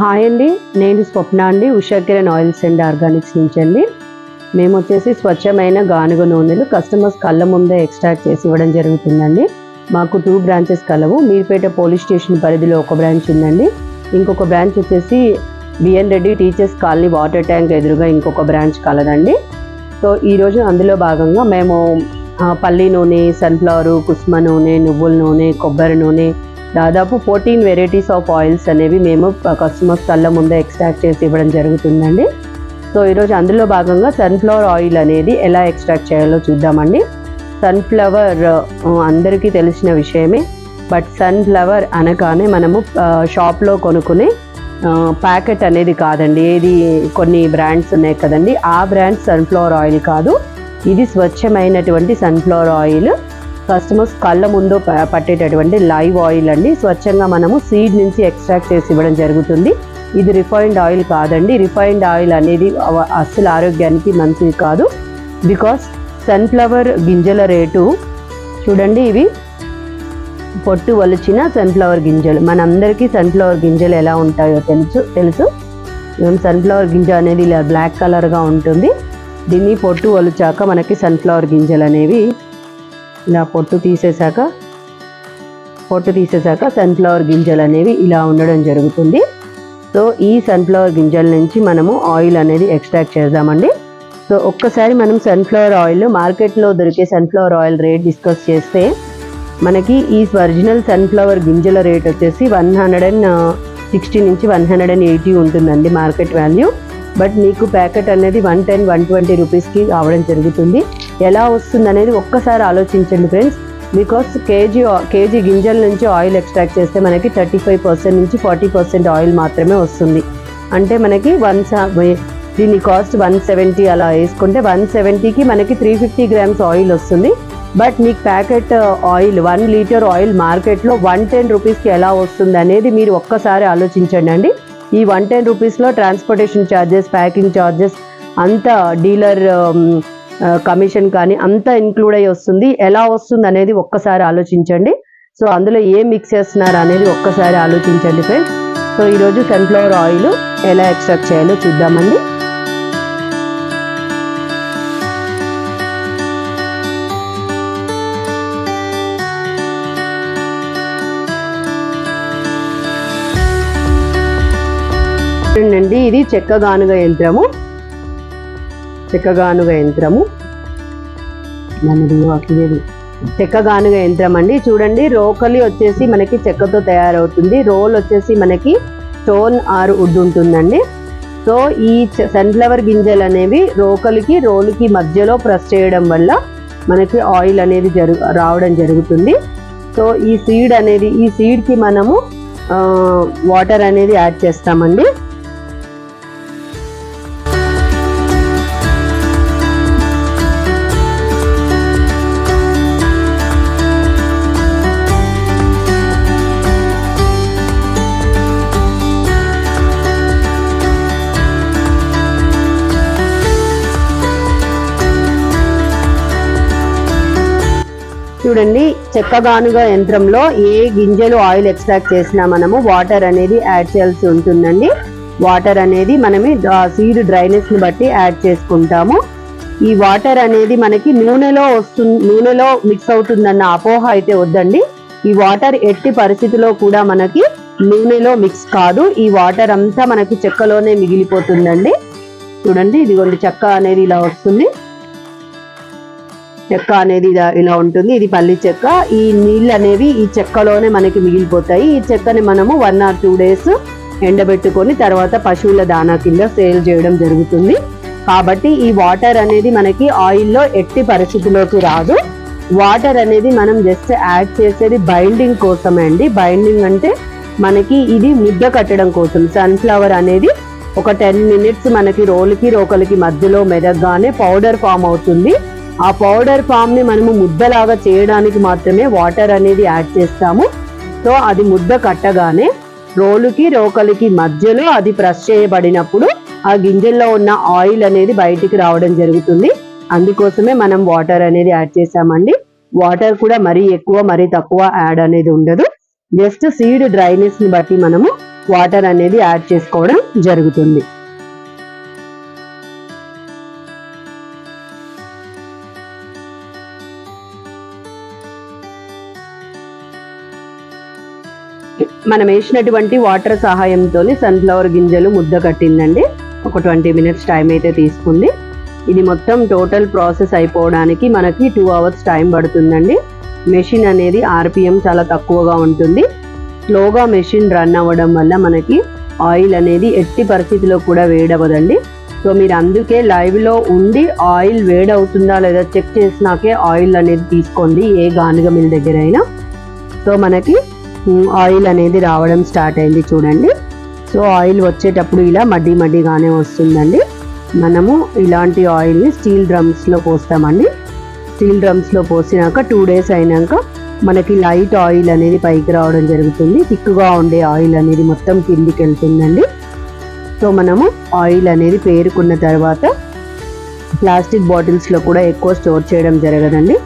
Hi అండి నేను స్వప్న అండి ఉషాకిరణ్ ఆయిల్స్ అండ్ ఆర్గానిక్స్ నుంచి అండి. మేము వచ్చేసి స్వచ్ఛమైన గానుగ నూనెలు కస్టమర్స్ కళ్ళ ముందే ఎక్స్ట్రాక్ట్ చేసి ఇవ్వడం జరుగుతుందండి. మాకు టూ బ్రాంచెస్ కలవు. మీర్పేట పోలీస్ స్టేషన్ పరిధిలో ఒక బ్రాంచ్ ఉందండి. ఇంకొక బ్రాంచ్ వచ్చేసి BN Reddy teachers colony water tank ఎదురుగా ఇంకొక బ్రాంచ్ కలదండి. సో ఈరోజు అందులో భాగంగా మేము పల్లి నూనె సన్ఫ్లవరు కుస్మ నూనె నువ్వుల నూనె కొబ్బరి నూనె దాదాపు ఫోర్టీన్ వెరైటీస్ ఆఫ్ ఆయిల్స్ అనేవి మేము కస్టమర్స్ కళ్ళ ముందే ఎక్స్ట్రాక్ట్ చేసి ఇవ్వడం జరుగుతుందండి. సో ఈరోజు అందులో భాగంగా సన్ఫ్లవర్ ఆయిల్ అనేది ఎలా ఎక్స్ట్రాక్ట్ చేయాలో చూద్దామండి. సన్ఫ్లవర్ అందరికీ తెలిసిన విషయమే బట్ సన్ఫ్లవర్ అనగానే మనము షాప్లో కొనుక్కునే ప్యాకెట్ అనేది కాదండి. ఏది కొన్ని బ్రాండ్స్ ఉన్నాయి కదండి. ఆ బ్రాండ్ సన్ఫ్లవర్ ఆయిల్ కాదు. ఇది స్వచ్ఛమైనటువంటి సన్ఫ్లవర్ ఆయిల్ కస్టమర్స్ కళ్ళ ముందు ప- పట్టేటటువంటి లైవ్ ఆయిల్ అండి. స్వచ్ఛంగా మనము సీడ్ నుంచి ఎక్స్ట్రాక్ట్ చేసి ఇవ్వడం జరుగుతుంది. ఇది రిఫైన్డ్ ఆయిల్ కాదండి. రిఫైన్డ్ ఆయిల్ అనేది అస్సలు ఆరోగ్యానికి మంచిది కాదు. బికాస్ సన్ఫ్లవర్ గింజల రేటు చూడండి ఇవి. పొట్టు వలిచిన సన్ఫ్లవర్ గింజలు. మనందరికీ సన్ఫ్లవర్ గింజలు ఎలా ఉంటాయో తెలుసు తెలుసు. సన్ఫ్లవర్ గింజ అనేది ఇలా బ్లాక్ కలర్గా ఉంటుంది. దీన్ని పొట్టు వలిచాక మనకి సన్ఫ్లవర్ గింజలు అనేవి ఇలా పొట్టు తీసేశాక పొట్టు తీసేశాక సన్ఫ్లవర్ గింజలు అనేవి ఇలా ఉండడం జరుగుతుంది. సో ఈ సన్ఫ్లవర్ గింజల నుంచి మనము ఆయిల్ అనేది ఎక్స్ట్రాక్ట్ చేద్దామండి. సో ఒక్కసారి మనం సన్ఫ్లవర్ ఆయిల్ మార్కెట్లో దొరికే సన్ఫ్లవర్ ఆయిల్ రేట్ డిస్కస్ చేస్తే మనకి ఈ ఒరిజినల్ సన్ఫ్లవర్ గింజల రేట్ వచ్చేసి one hundred and uh, sixty నుంచి వన్ హండ్రెడ్ అండ్ ఎయిటీ ఉంటుందండి మార్కెట్ వాల్యూ. బట్ మీకు ప్యాకెట్ అనేది వన్ టెన్ వన్ ట్వంటీ రూపీస్కి రావడం జరుగుతుంది. ఎలా వస్తుంది అనేది ఒక్కసారి ఆలోచించండి ఫ్రెండ్స్. బికాస్ కేజీ కేజీ గింజల నుంచి ఆయిల్ ఎక్స్ట్రాక్ట్ చేస్తే మనకి థర్టీ ఫైవ్ పర్సెంట్ నుంచి ఫార్టీ పర్సెంట్ ఆయిల్ మాత్రమే వస్తుంది. అంటే మనకి వన్ దీని కాస్ట్ వన్ సెవెంటీ అలా వేసుకుంటే వన్ సెవెంటీకి మనకి త్రీ ఫిఫ్టీ గ్రామ్స్ ఆయిల్ వస్తుంది. బట్ మీకు packet oil one litre oil మార్కెట్లో వన్ టెన్ రూపీస్కి ఎలా వస్తుంది అనేది మీరు ఒక్కసారి ఆలోచించండి అండి. ఈ వన్ టెన్ రూపీస్లో ట్రాన్స్పోర్టేషన్ ఛార్జెస్ ప్యాకింగ్ ఛార్జెస్ అంత డీలర్ కమిషన్ కానీ అంతా ఇంక్లూడ్ అయ్యి వస్తుంది. ఎలా వస్తుంది అనేది ఒక్కసారి ఆలోచించండి. సో అందులో ఏం మిక్స్ చేస్తున్నారు అనేది ఒక్కసారి ఆలోచించండి ఫ్రెండ్స్. సో ఈరోజు సన్ఫ్లవర్ ఆయిల్ ఎలా ఎక్స్ట్రాక్ట్ చేయాలో చూద్దామండి. చూడండి ఇది చెక్క గానుగ యంత్రము. చెక్క గానుగ యంత్రము చెక్కగానుగ చెక్క గానుగ యంత్రం అండి చూడండి రోకలి వచ్చేసి మనకి చెక్కతో తయారవుతుంది. రోల్ వచ్చేసి మనకి స్టోన్ ఆర్ వుడ్ ఉంటుందండి. సో ఈ సన్ఫ్లవర్ గింజలు అనేవి రోకలికి రోలుకి మధ్యలో ప్రెస్ చేయడం వల్ల మనకి ఆయిల్ అనేది జరుగు రావడం జరుగుతుంది. సో ఈ సీడ్ అనేది ఈ సీడ్కి మనము వాటర్ అనేది యాడ్ చేస్తామండి. చూడండి చెక్కగానుగ యంత్రంలో ఏ గింజలు ఆయిల్ ఎక్స్ట్రాక్ట్ చేసినా మనము వాటర్ అనేది యాడ్ చేయాల్సి ఉంటుందండి. వాటర్ అనేది మనమే సీడ్ డ్రైనెస్ని బట్టి యాడ్ చేసుకుంటాము. ఈ వాటర్ అనేది మనకి నూనెలో వస్తుంది నూనెలో మిక్స్ అవుతుందన్న అపోహ అయితే వద్దండి. ఈ వాటర్ ఎట్టి పరిస్థితిలో కూడా మనకి నూనెలో మిక్స్ కాదు. ఈ వాటర్ అంతా మనకి చెక్కలోనే మిగిలిపోతుందండి. చూడండి ఇదిగోండి చెక్క అనేది ఇలా వస్తుంది. చెక్క అనేది ఇలా ఉంటుంది. ఇది పల్లి చెక్క. ఈ నీళ్ళు అనేవి ఈ చెక్కలోనే మనకి మిగిలిపోతాయి. ఈ చెక్కని మనము వన్ ఆర్ టూ డేస్ ఎండబెట్టుకొని తర్వాత పశువుల దానా కింద సేల్ చేయడం జరుగుతుంది. కాబట్టి ఈ వాటర్ అనేది మనకి ఆయిల్లో ఎట్టి పరిస్థితిలోకి రాదు. వాటర్ అనేది మనం జస్ట్ యాడ్ చేసేది బైండింగ్ కోసమే అండి. బైండింగ్ అంటే మనకి ఇది ముద్ద కట్టడం కోసం. సన్ఫ్లవర్ అనేది ఒక టెన్ మినిట్స్ మనకి రోలుకి రోకలికి మధ్యలో మెదగ్గానే పౌడర్ ఫామ్ అవుతుంది. ఆ పౌడర్ ఫామ్ని మనము ముద్దలాగా చేయడానికి మాత్రమే వాటర్ అనేది యాడ్ చేస్తాము. సో అది ముద్ద కట్టగానే రోలుకి రోకలికి మధ్యలో అది ప్రెస్ చేయబడినప్పుడు ఆ గింజల్లో ఉన్న ఆయిల్ అనేది బయటికి రావడం జరుగుతుంది. అందుకోసమే మనం వాటర్ అనేది యాడ్ చేసామండి వాటర్ కూడా మరీ ఎక్కువ మరీ తక్కువ యాడ్ అనేది ఉండదు. జస్ట్ సీడ్ డ్రైనెస్ని బట్టి మనము వాటర్ అనేది యాడ్ చేసుకోవడం జరుగుతుంది. మనం వేసినటువంటి వాటర్ సహాయంతో సన్ఫ్లవర్ గింజలు ముద్ద కట్టిందండి. ఒక ట్వంటీ మినిట్స్ టైం అయితే తీసుకుంది. ఇది మొత్తం టోటల్ ప్రాసెస్ అయిపోవడానికి మనకి టూ అవర్స్ టైం పడుతుందండి. మెషిన్ అనేది ఆర్పిఎం చాలా తక్కువగా ఉంటుంది. స్లోగా మెషిన్ రన్ అవ్వడం వల్ల మనకి ఆయిల్ అనేది ఎట్టి పరిస్థితిలో కూడా వేడవదండి సో మీరు అందుకే లైవ్లో ఉండి ఆయిల్ వేడవుతుందా లేదా చెక్ చేసినాకే ఆయిల్ అనేది తీసుకోండి ఏ గానుగ మిల్ దగ్గర అయినా సో మనకి ఆయిల్ అనేది రావడం స్టార్ట్ అయింది చూడండి. సో ఆయిల్ వచ్చేటప్పుడు ఇలా మడ్డి మడ్డిగానే వస్తుందండి. మనము ఇలాంటి ఆయిల్ని స్టీల్ డ్రమ్స్లో పోస్తామండి. స్టీల్ డ్రమ్స్లో పోసినాక టూ డేస్ అయినాక మనకి లైట్ ఆయిల్ అనేది పైకి రావడం జరుగుతుంది. థిక్గా ఉండే ఆయిల్ అనేది మొత్తం కిందికి వెళ్తుందండి. సో మనము ఆయిల్ అనేది పేరుకున్న తర్వాత ప్లాస్టిక్ బాటిల్స్లో కూడా ఎక్కువ స్టోర్ చేయడం జరగదండి.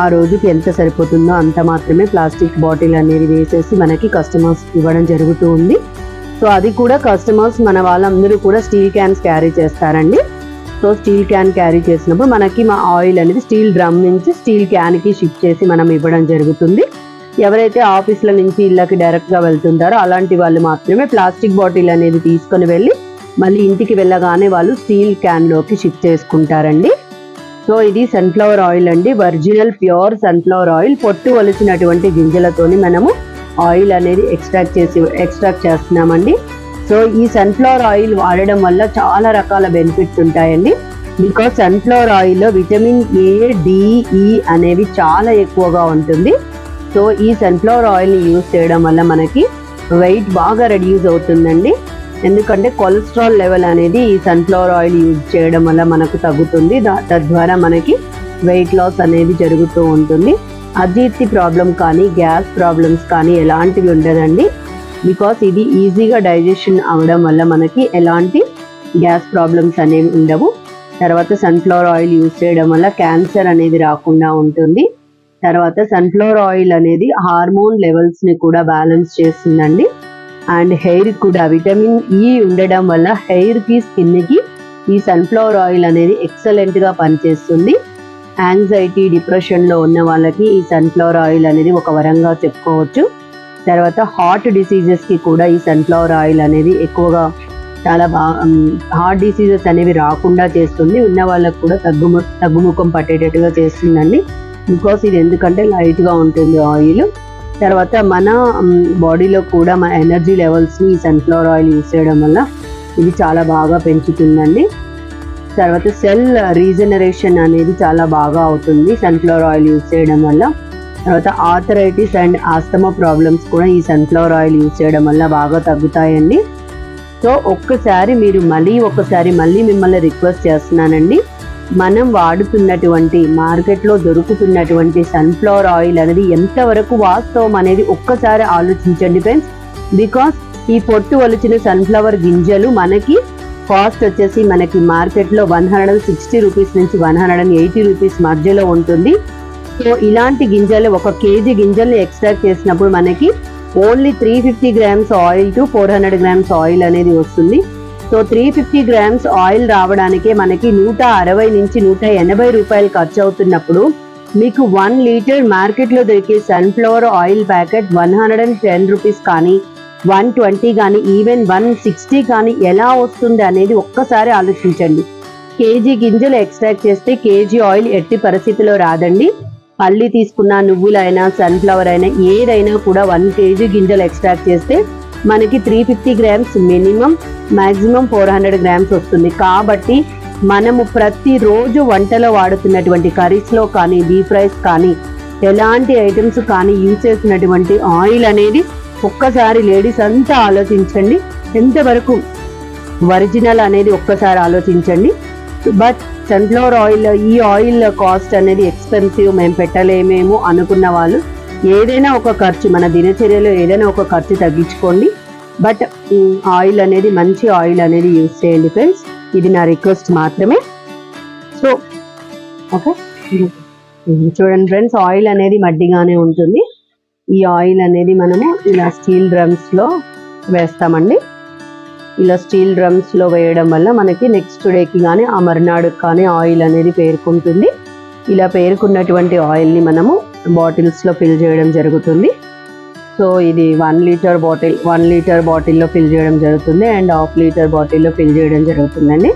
ఆ రోజుకి ఎంత సరిపోతుందో అంత మాత్రమే ప్లాస్టిక్ బాటిల్ అనేది వేసేసి మనకి కస్టమర్స్ ఇవ్వడం జరుగుతూ ఉంది. సో అది కూడా కస్టమర్స్ మన వాళ్ళందరూ కూడా స్టీల్ క్యాన్స్ క్యారీ చేస్తారండి. సో స్టీల్ క్యాన్ క్యారీ చేసినప్పుడు మనకి మా ఆయిల్ అనేది స్టీల్ డ్రమ్ నుంచి స్టీల్ క్యాన్కి షిఫ్ట్ చేసి మనం ఇవ్వడం జరుగుతుంది. ఎవరైతే ఆఫీస్ల నుంచి ఇళ్ళకి డైరెక్ట్గా వెళ్తుంటారో అలాంటి వాళ్ళు మాత్రమే ప్లాస్టిక్ బాటిల్ అనేది తీసుకొని వెళ్ళి మళ్ళీ ఇంటికి వెళ్ళగానే వాళ్ళు స్టీల్ క్యాన్లోకి షిఫ్ట్ చేసుకుంటారండి. సో ఇది సన్ఫ్లవర్ ఆయిల్ అండి. ఒరిజినల్ ప్యూర్ సన్ఫ్లవర్ ఆయిల్ పొట్టు వలిసినటువంటి గింజలతోని మనము ఆయిల్ అనేది ఎక్స్ట్రాక్ట్ చేసి ఎక్స్ట్రాక్ట్ చేస్తున్నామండి. సో ఈ సన్ఫ్లవర్ ఆయిల్ వాడడం వల్ల చాలా రకాల బెనిఫిట్స్ ఉంటాయండి. బికాస్ సన్ఫ్లవర్ ఆయిల్లో విటమిన్ ఏ డిఈ అనేవి చాలా ఎక్కువగా ఉంటుంది. సో ఈ సన్ఫ్లవర్ ఆయిల్ని యూజ్ చేయడం వల్ల మనకి వెయిట్ బాగా రెడ్యూస్ అవుతుందండి. ఎందుకంటే కొలెస్ట్రాల్ లెవెల్ అనేది ఈ సన్ఫ్లవర్ ఆయిల్ యూజ్ చేయడం వల్ల మనకు తగ్గుతుంది. దా- తద్వారా మనకి వెయిట్ లాస్ అనేది జరుగుతూ ఉంటుంది. అజీర్తి ప్రాబ్లం కానీ గ్యాస్ ప్రాబ్లమ్స్ కానీ ఎలాంటివి ఉండదండి. బికాస్ ఇది ఈజీగా డైజెషన్ అవ్వడం వల్ల మనకి ఎలాంటి గ్యాస్ ప్రాబ్లమ్స్ అనేవి ఉండవు. తర్వాత సన్ఫ్లవర్ ఆయిల్ యూజ్ చేయడం వల్ల క్యాన్సర్ అనేది రాకుండా ఉంటుంది. తర్వాత సన్ఫ్లవర్ ఆయిల్ అనేది హార్మోన్ లెవెల్స్ని కూడా బ్యాలెన్స్ చేస్తుందండి. అండ్ హెయిర్ కూడా విటమిన్ ఈ ఉండడం వల్ల హెయిర్ స్కిన్కి స్కిన్కి ఈ సన్ఫ్లవర్ ఆయిల్ అనేది ఎక్సలెంట్గా పనిచేస్తుంది. యాంగ్జైటీ డిప్రెషన్లో ఉన్న వాళ్ళకి ఈ సన్ఫ్లవర్ ఆయిల్ అనేది ఒక వరంగా చెప్పుకోవచ్చు. తర్వాత హార్ట్ డిసీజెస్కి కూడా ఈ సన్ఫ్లవర్ ఆయిల్ అనేది ఎక్కువగా చాలా బాగా హార్ట్ డిసీజెస్ అనేవి రాకుండా చేస్తుంది. ఉన్న వాళ్ళకు కూడా తగ్గుము తగ్గుముఖం పట్టేటట్టుగా చేస్తుందండి. బికాస్ ఇది ఎందుకంటే లైట్గా ఉంటుంది ఆయిల్. తర్వాత మన బాడీలో కూడా మన ఎనర్జీ లెవెల్స్ని ఈ సన్ఫ్లవర్ ఆయిల్ యూజ్ చేయడం వల్ల ఇది చాలా బాగా పెంచుతుందండి. తర్వాత సెల్ రీజనరేషన్ అనేది చాలా బాగా అవుతుంది సన్ఫ్లవర్ ఆయిల్ యూజ్ చేయడం వల్ల. తర్వాత ఆథరైటిస్ అండ్ ఆస్తమా ప్రాబ్లమ్స్ కూడా ఈ సన్ఫ్లవర్ ఆయిల్ యూజ్ చేయడం వల్ల బాగా తగ్గుతాయండి. సో ఒక్కసారి మీరు మళ్ళీ ఒక్కసారి మళ్ళీ మిమ్మల్ని రిక్వెస్ట్ చేస్తున్నానండి. మనం వాడుతున్నటువంటి మార్కెట్లో దొరుకుతున్నటువంటి సన్ఫ్లవర్ ఆయిల్ అనేది ఎంతవరకు వాస్తవం అనేది ఒక్కసారి ఆలోచించండి ఫ్రెండ్స్ బికాస్ ఈ పొట్టు వలిచిన సన్ఫ్లవర్ గింజలు మనకి కాస్ట్ వచ్చేసి మనకి మార్కెట్లో one hundred and sixty rupees నుంచి one hundred and eighty rupees మధ్యలో ఉంటుంది. సో ఇలాంటి గింజలు ఒక కేజీ గింజల్ని ఎక్స్ట్రాక్ట్ చేసినప్పుడు మనకి only three fifty grams oil to four hundred grams oil అనేది వస్తుంది. So three fifty grams oil రావడానికి మనకి నూట అరవై నుంచి నూట ఎనభై రూపాయలు ఖర్చు అవుతున్నప్పుడు మీకు వన్ లీటర్ మార్కెట్లో దొరికే sunflower oil packet one hundred and ten rupees కానీ వన్ ట్వంటీ కానీ ఈవెన్ వన్ సిక్స్టీ కానీ ఎలా వస్తుంది అనేది ఒక్కసారి ఆలోచించండి. కేజీ గింజలు ఎక్స్ట్రాక్ట్ చేస్తే కేజీ ఆయిల్ ఎట్టి పరిస్థితిలో రాదండి. పల్లి తీసుకున్న నువ్వులైనా సన్ఫ్లవర్ అయినా ఏదైనా కూడా వన్ కేజీ గింజలు ఎక్స్ట్రాక్ట్ చేస్తే మనకి three fifty grams minimum maximum four hundred grams వస్తుంది. కాబట్టి మనము ప్రతిరోజు వంటలో వాడుతున్నటువంటి కర్రీస్లో కానీ డీప్ రైస్ కానీ ఎలాంటి ఐటమ్స్ కానీ యూజ్ చేసినటువంటి ఆయిల్ అనేది ఒక్కసారి లేడీస్ అంతా ఆలోచించండి. ఎంతవరకు ఒరిజినల్ అనేది ఒక్కసారి ఆలోచించండి. బట్ సన్ఫ్లవర్ ఆయిల్ ఈ ఆయిల్ కాస్ట్ అనేది ఎక్స్పెన్సివ్ మేము పెట్టలేమేమో అనుకున్న వాళ్ళు ఏదైనా ఒక ఖర్చు మన దినచర్యలో ఏదైనా ఒక ఖర్చు తగ్గించుకోండి. బట్ ఆయిల్ అనేది మంచి ఆయిల్ అనేది యూజ్ చేయండి ఫ్రెండ్స్ ఇది నా రిక్వెస్ట్ మాత్రమే. సో ఓకే చూడండి ఫ్రెండ్స్ ఆయిల్ అనేది మడ్డిగానే ఉంటుంది. ఈ ఆయిల్ అనేది మనము ఇలా స్టీల్ డ్రమ్స్లో వేస్తామండి. ఇలా స్టీల్ డ్రమ్స్లో వేయడం వల్ల మనకి నెక్స్ట్ డేకి కానీ ఆ మరునాడుకి కానీ ఆయిల్ అనేది పేర్కొంటుంది. ఇలా పేర్కొన్నటువంటి ఆయిల్ని మనము బాటిల్స్లో ఫిల్ చేయడం జరుగుతుంది. సో ఇది one litre bottle one litre బాటిల్లో ఫిల్ చేయడం జరుగుతుంది అండ్ హాఫ్ లీటర్ బాటిల్లో ఫిల్ చేయడం జరుగుతుందండి.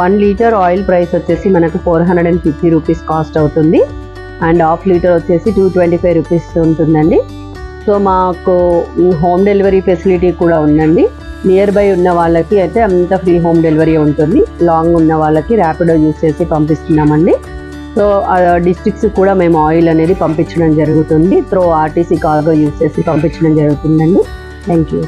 వన్ లీటర్ ఆయిల్ ప్రైస్ వచ్చేసి మనకు four hundred and fifty rupees cost అవుతుంది. అండ్ హాఫ్ లీటర్ వచ్చేసి టూ ట్వంటీ ఫైవ్ రూపీస్ ఉంటుందండి. సో మాకు హోమ్ డెలివరీ ఫెసిలిటీ కూడా ఉందండి. నియర్ బై ఉన్న వాళ్ళకి అయితే అంత ఫ్రీ హోమ్ డెలివరీ ఉంటుంది. లాంగ్ ఉన్న వాళ్ళకి ర్యాపిడో యూస్ చేసి పంపిస్తున్నామండి. సో డిస్ట్రిక్ట్స్ కూడా మేము ఆయిల్ అనేది పంపించడం జరుగుతుంది. త్రో ఆర్టీసీ కార్గో యూస్ చేసి పంపించడం జరుగుతుందండి. Thank you